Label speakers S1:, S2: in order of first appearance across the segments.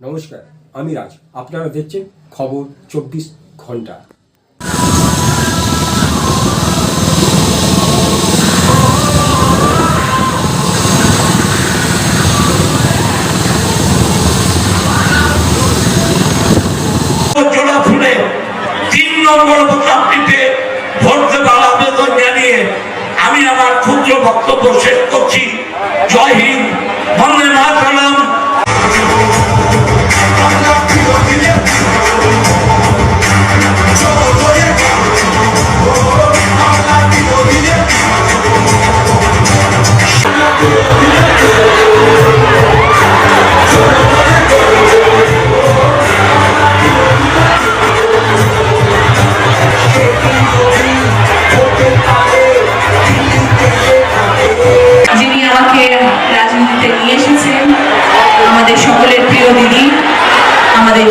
S1: নমস্কার, আমি রাজ। আপনারা দেখছেন খবর চব্বিশ
S2: ঘণ্টা। আমি আমার ক্ষুদ্র বক্তব্য শেষ করছি। জয় হিন্দ, বন্দে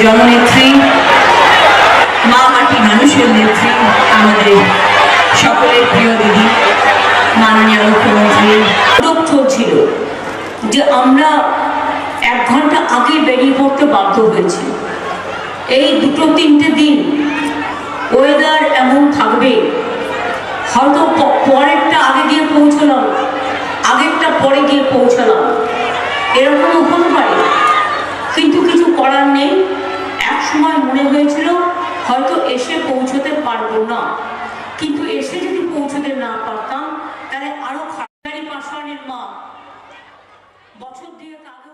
S3: জননেত্রী, মা মাটি মানুষের নেত্রী, আমাদের সকলের প্রিয় দিদি, মাননীয় মুখ্যমন্ত্রী। দক্ষ ছিল যে আমরা এক ঘণ্টা আগে বেরিয়ে পড়তে বাধ্য হয়েছি। এই দুটো তিনটে দিন ওয়েদার এমন থাকবে, হয়তো পরেরটা সময় মনে হয়েছিল, হয়তো এসে পৌঁছতে পারব না। কিন্তু এসে যদি পৌঁছতে না পারতাম, তাহলে আরও খাটারি পাশোয়ানের মা, বছর দিয়ে তাদের